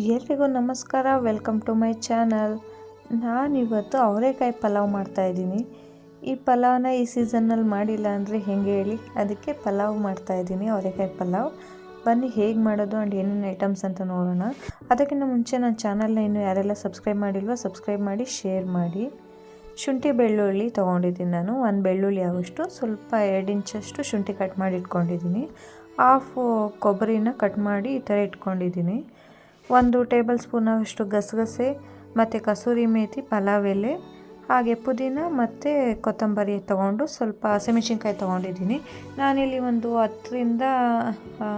ಎಲ್ರಿಗೂ ನಮಸ್ಕಾರ welcome to my channel ನಾನಿವತ್ತು ಅವರೆಕಾಯಿ ಪಲಾವ್ ಮಾಡ್ತಾಯಿದ್ದೀನಿ ಈ ಪಲಾವ್ನ ಈ ಸೀಸನ್ನಲ್ಲಿ ಮಾಡಿಲ್ಲ ಅಂದರೆ ಹೆಂಗೆ ಹೇಳಿ? ಅದಕ್ಕೆ ಪಲಾವ್ ಮಾಡ್ತಾಯಿದ್ದೀನಿ ಅವರೆಕಾಯಿ ಪಲಾವ್. ಬನ್ನಿ, ಹೇಗೆ ಮಾಡೋದು ಆ್ಯಂಡ್ ಏನೇನು ಐಟಮ್ಸ್ ಅಂತ ನೋಡೋಣ. ಅದಕ್ಕಿಂತ ಮುಂಚೆ ನನ್ನ ಚಾನಲ್ನ ಇನ್ನೂ ಯಾರೆಲ್ಲ ಸಬ್ಸ್ಕ್ರೈಬ್ ಮಾಡಿಲ್ವೋ ಸಬ್ಸ್ಕ್ರೈಬ್ ಮಾಡಿ ಶೇರ್ ಮಾಡಿ. ಶುಂಠಿ ಬೆಳ್ಳುಳ್ಳಿ ತೊಗೊಂಡಿದ್ದೀನಿ ನಾನು. ಒಂದು ಬೆಳ್ಳುಳ್ಳಿ ಆಗೋಷ್ಟು, ಸ್ವಲ್ಪ ಎರಡು ಇಂಚಷ್ಟು ಶುಂಠಿ ಕಟ್ ಮಾಡಿ ಇಟ್ಕೊಂಡಿದ್ದೀನಿ ಹಾಫ್ ಕೊಬ್ಬರಿನ ಕಟ್ ಮಾಡಿ ಈ ಥರ ಇಟ್ಕೊಂಡಿದ್ದೀನಿ. ಒಂದು ಟೇಬಲ್ ಸ್ಪೂನಷ್ಟು ಗಸಗಸೆ, ಮತ್ತು ಕಸೂರಿ ಮೇಥಿ ಪಲಾವ್ ಎಲೆ, ಹಾಗೆ ಪುದೀನ ಮತ್ತು ಕೊತ್ತಂಬರಿ ತೊಗೊಂಡು ಸ್ವಲ್ಪ ಹಸಿಮೆಣ್ಸಿನ್ಕಾಯಿ ತೊಗೊಂಡಿದ್ದೀನಿ. ನಾನಿಲ್ಲಿ ಒಂದು ಹತ್ತರಿಂದ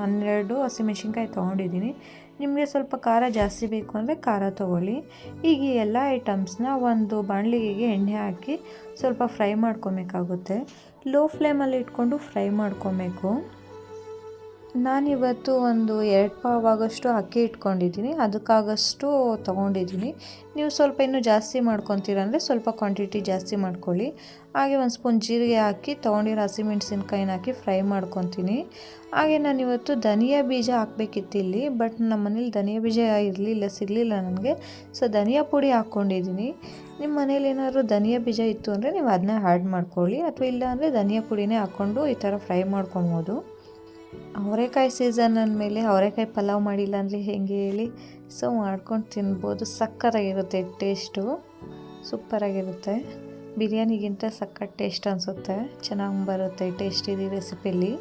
ಹನ್ನೆರಡು ಹಸಿಮೆಣ್ಸಿನ್ಕಾಯಿ ತೊಗೊಂಡಿದ್ದೀನಿ. ನಿಮಗೆ ಸ್ವಲ್ಪ ಖಾರ ಜಾಸ್ತಿ ಬೇಕು ಅಂದರೆ ಖಾರ ತೊಗೊಳ್ಳಿ. ಈಗ ಈ ಎಲ್ಲ ಐಟಮ್ಸ್ನ ಒಂದು ಬಾಣಲಿಗೆ ಎಣ್ಣೆ ಹಾಕಿ ಸ್ವಲ್ಪ ಫ್ರೈ ಮಾಡ್ಕೊಬೇಕಾಗುತ್ತೆ. ಲೋ ಫ್ಲೇಮಲ್ಲಿ ಇಟ್ಕೊಂಡು ಫ್ರೈ ಮಾಡ್ಕೊಬೇಕು. ನಾನಿವತ್ತು ಒಂದು ಎರಡು ಪಾವ್ ಆಗೋಷ್ಟು ಅಕ್ಕಿ ಇಟ್ಕೊಂಡಿದ್ದೀನಿ. ಅದಕ್ಕಾಗಷ್ಟು ತೊಗೊಂಡಿದ್ದೀನಿ. ನೀವು ಸ್ವಲ್ಪ ಇನ್ನೂ ಜಾಸ್ತಿ ಅಂದರೆ ಸ್ವಲ್ಪ ಕ್ವಾಂಟಿಟಿ ಜಾಸ್ತಿ ಮಾಡ್ಕೊಳ್ಳಿ. ಹಾಗೆ ಒಂದು ಸ್ಪೂನ್ ಜೀರಿಗೆ ಹಾಕಿ, ತೊಗೊಂಡಿರೋ ಹಸಿಮೆಣ್ಸಿನ್ಕಾಯಿನ ಹಾಕಿ ಫ್ರೈ ಮಾಡ್ಕೊತೀನಿ. ಹಾಗೆ ನಾನಿವತ್ತು ಧನಿಯಾ ಬೀಜ ಹಾಕಬೇಕಿತ್ತು ಇಲ್ಲಿ ಬಟ್ ನಮ್ಮ ಮನೇಲಿ ಧನಿಯಾ ಬೀಜ ಇರಲಿಲ್ಲ, ಸಿಗಲಿಲ್ಲ ನನಗೆ. ಸೊ, ಧನಿಯಾ ಪುಡಿ ಹಾಕ್ಕೊಂಡಿದ್ದೀನಿ. ನಿಮ್ಮ ಮನೇಲಿ ಏನಾದರೂ ಧನಿಯಾ ಬೀಜ ಇತ್ತು ಅಂದರೆ ನೀವು ಅದನ್ನ ಆ್ಯಡ್ ಮಾಡ್ಕೊಳ್ಳಿ. ಅಥವಾ ಇಲ್ಲ ಅಂದರೆ ಧನಿಯಾ ಪುಡಿನೇ ಹಾಕ್ಕೊಂಡು ಈ ಥರ ಫ್ರೈ ಮಾಡ್ಕೊಬೋದು. ಅವರೆಕಾಯಿ ಸೀಸನ್ ಅಂದಮೇಲೆ ಅವರೆಕಾಯಿ ಪಲಾವ್ ಮಾಡಿಲ್ಲ ಅಂದರೆ ಹೇಗೆ ಹೇಳಿ? ಸೊ ಮಾಡ್ಕೊಂಡು ತಿನ್ಬೋದು. ಸಕ್ಕತ್ತಾಗಿರುತ್ತೆ ಟೇಸ್ಟು ಸೂಪರಾಗಿರುತ್ತೆ. ಬಿರಿಯಾನಿಗಿಂತ ಸಕ್ಕತ್ ಟೇಸ್ಟ್ ಅನಿಸುತ್ತೆ. ಚೆನ್ನಾಗಿ ಬರುತ್ತೆ ಟೇಸ್ಟ್ ಇದೆ ರೆಸಿಪಿಲಿ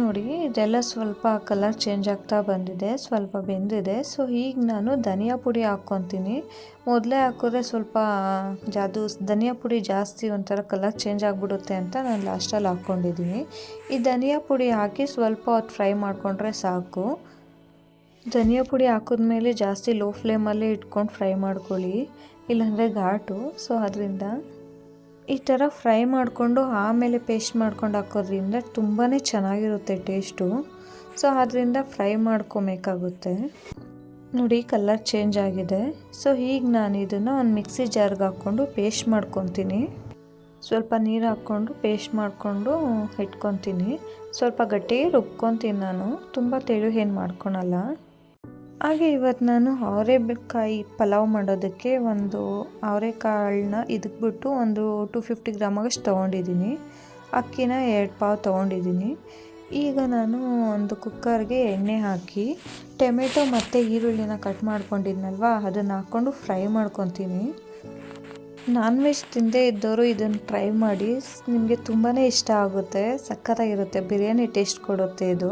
ನೋಡಿ, ಇದೆಲ್ಲ ಸ್ವಲ್ಪ ಕಲರ್ ಚೇಂಜ್ ಆಗ್ತಾ ಬಂದಿದೆ, ಸ್ವಲ್ಪ ಬೆಂದಿದೆ. ಸೊ ಈಗ ನಾನು ಧನಿಯಾ ಪುಡಿ ಹಾಕ್ಕೊತೀನಿ. ಮೊದಲೇ ಹಾಕಿದ್ರೆ ಸ್ವಲ್ಪ, ಜಾದು ಧನಿಯಾ ಪುಡಿ ಜಾಸ್ತಿ ಒಂಥರ ಕಲರ್ ಚೇಂಜ್ ಆಗಿಬಿಡುತ್ತೆ ಅಂತ ನಾನು ಲಾಸ್ಟಲ್ಲಿ ಹಾಕ್ಕೊಂಡಿದ್ದೀನಿ. ಈ ಧನಿಯಾ ಪುಡಿ ಹಾಕಿ ಸ್ವಲ್ಪ ಹೊತ್ತು ಫ್ರೈ ಮಾಡಿಕೊಂಡ್ರೆ ಸಾಕು. ಧನಿಯಾ ಪುಡಿ ಹಾಕಿದ್ಮೇಲೆ ಜಾಸ್ತಿ ಲೋ ಫ್ಲೇಮಲ್ಲೇ ಇಟ್ಕೊಂಡು ಫ್ರೈ ಮಾಡ್ಕೊಳ್ಳಿ. ಇಲ್ಲಾಂದರೆ ಘಾಟು. ಸೊ ಅದರಿಂದ ಈ ಥರ ಫ್ರೈ ಮಾಡಿಕೊಂಡು ಆಮೇಲೆ ಪೇಸ್ಟ್ ಮಾಡ್ಕೊಂಡು ಹಾಕೋದ್ರಿಂದ ತುಂಬಾ ಚೆನ್ನಾಗಿರುತ್ತೆ ಟೇಸ್ಟು. ಸೊ, ಅದರಿಂದ ಫ್ರೈ ಮಾಡ್ಕೊಬೇಕಾಗುತ್ತೆ. ನೋಡಿ, ಕಲರ್ ಚೇಂಜ್ ಆಗಿದೆ. ಸೊ, ಈಗ ನಾನು ಇದನ್ನು ಒಂದು ಮಿಕ್ಸಿ ಜಾರ್ಗೆ ಹಾಕ್ಕೊಂಡು ಪೇಸ್ಟ್ ಮಾಡ್ಕೊತೀನಿ. ಸ್ವಲ್ಪ ನೀರು ಹಾಕ್ಕೊಂಡು ಪೇಸ್ಟ್ ಮಾಡಿಕೊಂಡು ಇಟ್ಕೊತೀನಿ. ಸ್ವಲ್ಪ ಗಟ್ಟಿ ರುಬ್ಕೊತೀನಿ ನಾನು. ತುಂಬ ತೆಳು ಏನು ಮಾಡ್ಕೊಳಲ್ಲ. ಹಾಗೆ ಇವತ್ತು ನಾನು ಅವರೆಕಾಯಿ ಪಲಾವ್ ಮಾಡೋದಕ್ಕೆ ಒಂದು ಅವರೆಕಾಳನ್ನ ಇದಕ್ಕೆ ಬಿಟ್ಟು ಒಂದು ಟು ಫಿಫ್ಟಿ ಗ್ರಾಮಾಗಷ್ಟು ತೊಗೊಂಡಿದ್ದೀನಿ. ಅಕ್ಕಿನ ಎರಡು ಪಾವ್ ತೊಗೊಂಡಿದ್ದೀನಿ. ಈಗ ನಾನು ಒಂದು ಕುಕ್ಕರ್ಗೆ ಎಣ್ಣೆ ಹಾಕಿ, ಟೊಮೆಟೊ ಮತ್ತು ಈರುಳ್ಳಿನ ಕಟ್ ಮಾಡ್ಕೊಂಡಿದ್ನಲ್ವ, ಅದನ್ನು ಹಾಕ್ಕೊಂಡು ಫ್ರೈ ಮಾಡ್ಕೊತೀನಿ. ನಾನ್ ವೆಜ್ ತಿಂದೇ ಇದ್ದವರು ಇದನ್ನು ಟ್ರೈ ಮಾಡಿ ನಿಮಗೆ ತುಂಬಾ ಇಷ್ಟ ಆಗುತ್ತೆ ಸಕ್ಕತ್ತಾಗಿರುತ್ತೆ ಬಿರಿಯಾನಿ ಟೇಸ್ಟ್ ಕೊಡುತ್ತೆ ಇದು.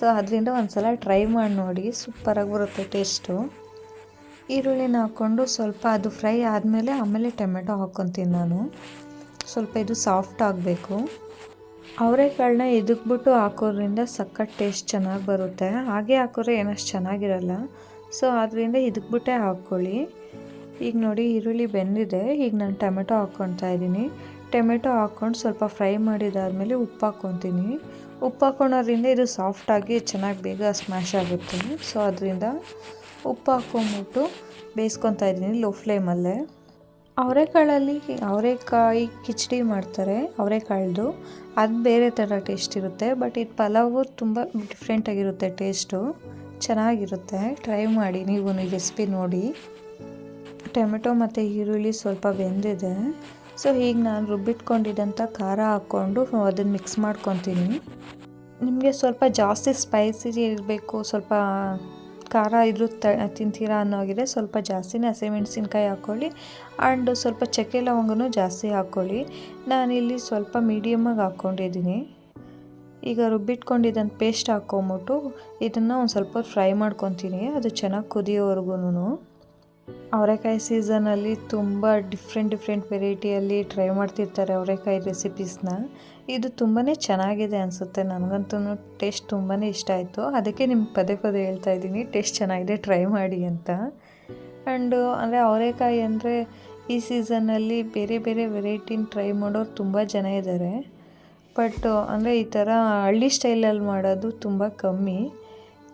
ಸೊ ಅದರಿಂದ ಒಂದು ಸಲ ಟ್ರೈ ಮಾಡಿ ನೋಡಿ ಸೂಪರಾಗಿ ಬರುತ್ತೆ ಟೇಸ್ಟು ಈರುಳ್ಳಿನ ಹಾಕ್ಕೊಂಡು ಸ್ವಲ್ಪ ಅದು ಫ್ರೈ ಆದಮೇಲೆ ಆಮೇಲೆ ಟೊಮೆಟೊ ಹಾಕ್ಕೊತೀನಿ ನಾನು. ಸ್ವಲ್ಪ ಇದು ಸಾಫ್ಟ್ ಆಗಬೇಕು. ಅವರೆಕಾಳನ್ನ ಇದಕ್ಬಿಟ್ಟು ಹಾಕೋದ್ರಿಂದ ಸಖತ್ ಟೇಸ್ಟ್ ಚೆನ್ನಾಗಿ ಬರುತ್ತೆ. ಹಾಗೆ ಹಾಕೋರೆ ಏನಷ್ಟು ಚೆನ್ನಾಗಿರಲ್ಲ. ಸೊ ಅದರಿಂದ ಇದಕ್ಬಿಟ್ಟೆ ಹಾಕ್ಕೊಳ್ಳಿ. ಈಗ ನೋಡಿ ಈರುಳ್ಳಿ ಬೆಂದಿದೆ. ಈಗ ನಾನು ಟೊಮೆಟೊ ಹಾಕ್ಕೊತಾ ಇದ್ದೀನಿ. ಟೊಮೆಟೊ ಹಾಕ್ಕೊಂಡು ಸ್ವಲ್ಪ ಫ್ರೈ ಮಾಡಿದಾದಮೇಲೆ ಉಪ್ಪು ಹಾಕ್ಕೊತೀನಿ. ಉಪ್ಪು ಹಾಕ್ಕೊಳೋದ್ರಿಂದ ಇದು ಸಾಫ್ಟಾಗಿ ಚೆನ್ನಾಗಿ ಬೇಗ ಸ್ಮ್ಯಾಶ್ ಆಗುತ್ತೆ. ಸೊ, ಅದರಿಂದ ಉಪ್ಪು ಹಾಕ್ಕೊಂಬಿಟ್ಟು ಬೇಯಿಸ್ಕೊತಾ ಇದ್ದೀನಿ ಲೋ ಫ್ಲೇಮಲ್ಲೇ. ಅವರೆಕಾಳಲ್ಲಿ, ಅವರೆಕಾಯಿ ಕಿಚಡಿ ಮಾಡ್ತಾರೆ, ಅವರೆಕಾಳ್ದು. ಅದು ಬೇರೆ ಥರ ಟೇಸ್ಟ್ ಇರುತ್ತೆ, ಬಟ್ ಇದು ಪಲಾವು ತುಂಬ ಡಿಫ್ರೆಂಟಾಗಿರುತ್ತೆ ಟೇಸ್ಟು. ಚೆನ್ನಾಗಿರುತ್ತೆ. ಟ್ರೈ ಮಾಡಿ ನೀವು ಈ ರೆಸಿಪಿ ನೋಡಿ. ಟೊಮೆಟೊ ಮತ್ತು ಈರುಳ್ಳಿ ಸ್ವಲ್ಪ ಬೆಂದಿದೆ. ಸೊ ಈಗ ನಾನು ರುಬ್ಬಿಟ್ಕೊಂಡಿದ್ದಂಥ ಖಾರ ಹಾಕ್ಕೊಂಡು ಅದನ್ನು ಮಿಕ್ಸ್ ಮಾಡ್ಕೊತೀನಿ. ನಿಮಗೆ ಸ್ವಲ್ಪ ಜಾಸ್ತಿ ಸ್ಪೈಸಿ ಇರಬೇಕು, ಸ್ವಲ್ಪ ಖಾರ ಇದ್ರೂ ತ, ತಿಂತೀರಾ ಅನ್ನೋಗಿದೆ. ಸ್ವಲ್ಪ ಜಾಸ್ತಿನೇ ಹಸಿಮೆಣ್ಸಿನ್ಕಾಯಿ ಹಾಕ್ಕೊಳ್ಳಿ. ಆ್ಯಂಡ್ ಸ್ವಲ್ಪ ಚಕ್ಕೆ ಲವಂಗನೂ ಜಾಸ್ತಿ ಹಾಕ್ಕೊಳ್ಳಿ. ನಾನಿಲ್ಲಿ ಸ್ವಲ್ಪ ಮೀಡಿಯಮಾಗಿ ಹಾಕ್ಕೊಂಡಿದ್ದೀನಿ. ಈಗ ರುಬ್ಬಿಟ್ಕೊಂಡಿದ್ದಂಥ ಪೇಸ್ಟ್ ಹಾಕ್ಕೊಂಬಿಟ್ಟು ಇದನ್ನು ಒಂದು ಸ್ವಲ್ಪ ಫ್ರೈ ಮಾಡ್ಕೊತೀನಿ. ಅದು ಚೆನ್ನಾಗಿ ಕುದಿಯೋವರೆಗೂ ಅವರೆಕಾಯಿ ಸೀಸನಲ್ಲಿ ತುಂಬ ಡಿಫ್ರೆಂಟ್ ಡಿಫ್ರೆಂಟ್ ವೆರೈಟಿಯಲ್ಲಿ ಟ್ರೈ ಮಾಡ್ತಿರ್ತಾರೆ ಅವರೆಕಾಯಿ ರೆಸಿಪೀಸ್ನ. ಇದು ತುಂಬಾ ಚೆನ್ನಾಗಿದೆ ಅನಿಸುತ್ತೆ. ನನಗಂತೂ ಟೇಸ್ಟ್ ತುಂಬಾ ಇಷ್ಟ ಆಯಿತು. ಅದಕ್ಕೆ ನಿಮ್ಗೆ ಪದೇ ಪದೇ ಹೇಳ್ತಾ ಇದ್ದೀನಿ, ಟೇಸ್ಟ್ ಚೆನ್ನಾಗಿದೆ, ಟ್ರೈ ಮಾಡಿ ಅಂತ. ಆ್ಯಂಡು ಅಂದರೆ ಅವರೆಕಾಯಿ ಅಂದರೆ ಈ ಸೀಸನಲ್ಲಿ ಬೇರೆ ಬೇರೆ ವೆರೈಟಿನ ಟ್ರೈ ಮಾಡೋರು ತುಂಬ ಜನ ಇದ್ದಾರೆ. ಬಟ್ ಅಂದರೆ ಈ ಥರ ಹಳ್ಳಿ ಸ್ಟೈಲಲ್ಲಿ ಮಾಡೋದು ತುಂಬ ಕಮ್ಮಿ.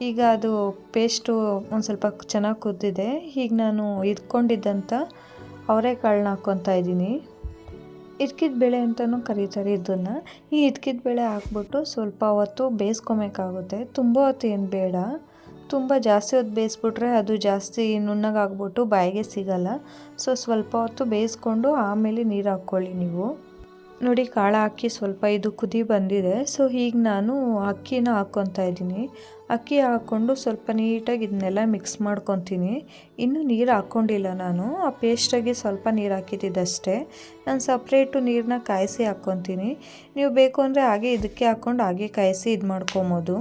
ಈಗ ಅದು ಪೇಸ್ಟು ಒಂದು ಸ್ವಲ್ಪ ಚೆನ್ನಾಗಿ ಕುದ್ದಿದೆ. ಈಗ ನಾನು ಇದ್ಕೊಂಡಿದ್ದಂಥ ಅವರೆಕಾಳನ್ನ ಹಾಕ್ಕೊತಾ ಇದ್ದೀನಿ. ಇದ್ಕಿದ ಬೇಳೆ ಅಂತಲೂ ಕರೀತಾರೆ ಇದನ್ನು. ಈ ಇದ್ಕಿದ ಬೇಳೆ ಹಾಕ್ಬಿಟ್ಟು ಸ್ವಲ್ಪ ಹೊತ್ತು ಬೇಯಿಸ್ಕೊಬೇಕಾಗುತ್ತೆ. ತುಂಬ ಹೊತ್ತು ಏನು ಬೇಡ. ತುಂಬ ಜಾಸ್ತಿ ಹೊತ್ತು ಬೇಯಿಸ್ಬಿಟ್ರೆ ಅದು ಜಾಸ್ತಿ ನುಣ್ಣಗಾಗ್ಬಿಟ್ಟು ಬಾಯಿಗೆ ಸಿಗಲ್ಲ. ಸೊ ಸ್ವಲ್ಪ ಹೊತ್ತು ಬೇಯಿಸ್ಕೊಂಡು ಆಮೇಲೆ ನೀರು ಹಾಕ್ಕೊಳ್ಳಿ ನೀವು. ನೋಡಿ, ಕಾಳು ಹಾಕಿ ಸ್ವಲ್ಪ ಇದು ಕುದಿ ಬಂದಿದೆ. ಸೊ ಈಗ ನಾನು ಅಕ್ಕಿನ ಹಾಕ್ಕೊತಾ ಇದ್ದೀನಿ. ಅಕ್ಕಿ ಹಾಕ್ಕೊಂಡು ಸ್ವಲ್ಪ ನೀಟಾಗಿ ಇದನ್ನೆಲ್ಲ ಮಿಕ್ಸ್ ಮಾಡ್ಕೊತೀನಿ. ಇನ್ನೂ ನೀರು ಹಾಕ್ಕೊಂಡಿಲ್ಲ ನಾನು. ಆ ಪೇಸ್ಟಾಗಿ ಸ್ವಲ್ಪ ನೀರು ಹಾಕಿದ್ದಿದ್ದಷ್ಟೇ ನಾನು ಸಪ್ರೇಟು ನೀರನ್ನ ಕಾಯಿಸಿ ಹಾಕ್ಕೊತೀನಿ ನೀವು ಬೇಕು ಅಂದರೆ ಹಾಗೆ ಇದಕ್ಕೆ ಹಾಕ್ಕೊಂಡು ಹಾಗೆ ಕಾಯಿಸಿ ಇದು ಮಾಡ್ಕೊಬೋದು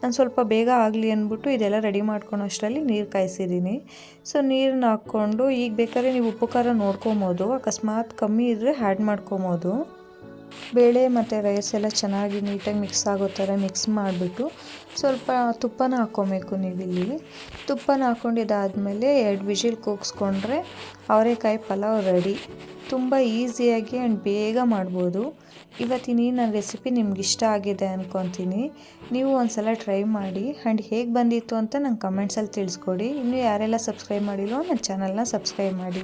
ನಾನು ಸ್ವಲ್ಪ ಬೇಗ ಆಗಲಿ ಅಂದ್ಬಿಟ್ಟು ಇದೆಲ್ಲ ರೆಡಿ ಮಾಡ್ಕೊಳೋ ಅಷ್ಟರಲ್ಲಿ ನೀರು ಕಾಯಿಸಿದ್ದೀನಿ. ಸೊ ನೀರನ್ನ ಹಾಕ್ಕೊಂಡು ಈಗ ಬೇಕಾದ್ರೆ ನೀವು ಉಪ್ಪು ಖಾರ ನೋಡ್ಕೊಬೋದು, ಅಕಸ್ಮಾತ್ ಕಮ್ಮಿ ಇದ್ದರೆ ಆ್ಯಡ್ ಮಾಡ್ಕೊಬೋದು. ಬೇಳೆ ಮತ್ತು ರೈಸ್ ಎಲ್ಲ ಚೆನ್ನಾಗಿ ನೀಟಾಗಿ ಮಿಕ್ಸ್ ಆಗೋ ಥರ ಮಿಕ್ಸ್ ಮಾಡಿಬಿಟ್ಟು ಸ್ವಲ್ಪ ತುಪ್ಪನ ಹಾಕ್ಕೊಬೇಕು ನೀವಿಲ್ಲಿ. ತುಪ್ಪನ ಹಾಕ್ಕೊಂಡಿದ್ದಾದಮೇಲೆ ಎರಡು ವಿಜಿಲ್ ಕೂಗಿಸ್ಕೊಂಡ್ರೆ ಅವರೆಕಾಯಿ ಪಲಾವ್ ರೆಡಿ ತುಂಬ ಈಸಿಯಾಗಿ ಆ್ಯಂಡ್ ಬೇಗ ಮಾಡ್ಬೋದು. ಇವತ್ತಿನ ಈ ನನ್ನ ರೆಸಿಪಿ ನಿಮ್ಗೆ ಇಷ್ಟ ಆಗಿದೆ ಅಂದ್ಕೊತೀನಿ ನೀವು ಒಂದು ಸಲ ಟ್ರೈ ಮಾಡಿ ಆ್ಯಂಡ್ ಹೇಗೆ ಬಂದಿತ್ತು ಅಂತ ನಂಗೆ ಕಮೆಂಟ್ಸಲ್ಲಿ ತಿಳಿಸ್ಕೊಡಿ. ಇನ್ನೂ ಯಾರೆಲ್ಲ ಸಬ್ಸ್ಕ್ರೈಬ್ ಮಾಡಿಲ್ವೋ ನನ್ನ ಚಾನಲ್ನ ಸಬ್ಸ್ಕ್ರೈಬ್ ಮಾಡಿ.